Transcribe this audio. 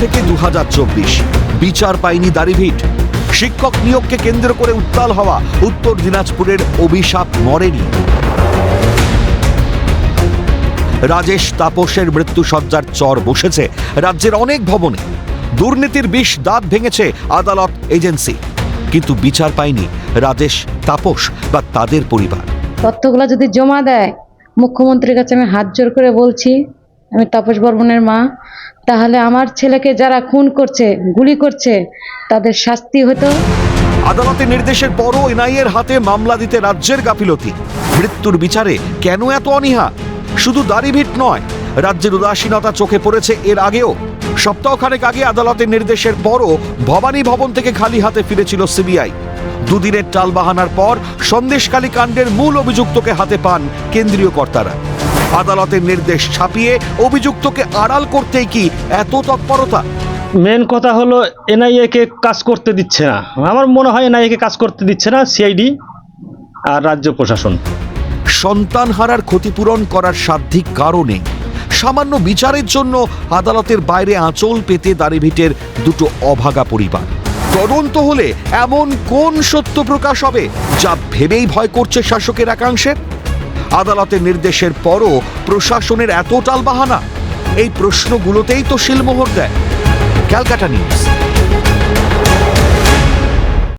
থেকে দু বিচার পায়নি দাড়িভিট। শিক্ষক নিয়োগকে কেন্দ্র করে উত্তাল হওয়া উত্তর দিনাজপুরের অভিশাপ মরেনি। রাজেশ তাপসের মৃত্যু মৃত্যুসজ্জার চর বসেছে রাজ্যের অনেক ভবনে। দুর্নীতির বিষ দাঁত ভেঙেছে আদালত এজেন্সি। কিন্তু বিচার পায়নি রাজেশ তাপস বা তাদের পরিবার। তথ্যগুলো যদি জমা দেয়, মুখ্যমন্ত্রীর কাছে আমি হাত জোর করে বলছি, আমি তাপস বর্মনের মা তাহলে আমার ছেলেকে যারা খুন করছে, গুলি করছে, তাদের শাস্তি হতো? আদালতের নির্দেশের পরও এনআইএর হাতে মামলা দিতে রাজ্যের গাফিলতি। মৃত্যুর বিচারে কেন এত অনীহা? শুধু দাড়িভিট নয়, রাজ্যের উদাসীনতা চোখে পড়েছে এর আগেও। সপ্তাহখানেক আগে আদালতের নির্দেশের পরও ভবানী ভবন থেকে খালি হাতে ফিরেছিল সিবিআই। দুদিনের টালবাহানার পর সন্দেশকালী কাণ্ডের মূল অভিযুক্তকে হাতে পান কেন্দ্রীয় কর্তারা। আদালতের নির্দেশ ছাপিয়ে অভিযুক্তকে আড়াল করতেই কি এত তৎপরতা? মেন কথা হলো এনআইএ কে কাজ করতে দিচ্ছে না। আমার মনে হয় এনআইএ কে কাজ করতে দিচ্ছে না সিআইডি আর রাজ্য প্রশাসন। সন্তান হারার ক্ষতিপূরণ করার সাধ্যিক কারণে সামান্য বিচারের জন্য আদালতের বাইরে আঁচল পেতে দাড়িভিটের দুটো অভাগা পরিবার। তদন্ত হলে এমন কোন সত্য প্রকাশ হবে যা ভেবেই ভয় করছে শাসকের একাংশের? আদালতের নির্দেশের পরও প্রশাসনের এত টালবাহানা এই প্রশ্নগুলোতেই তো শিলমোহর দেয়। ক্যালকাটা নিউজ।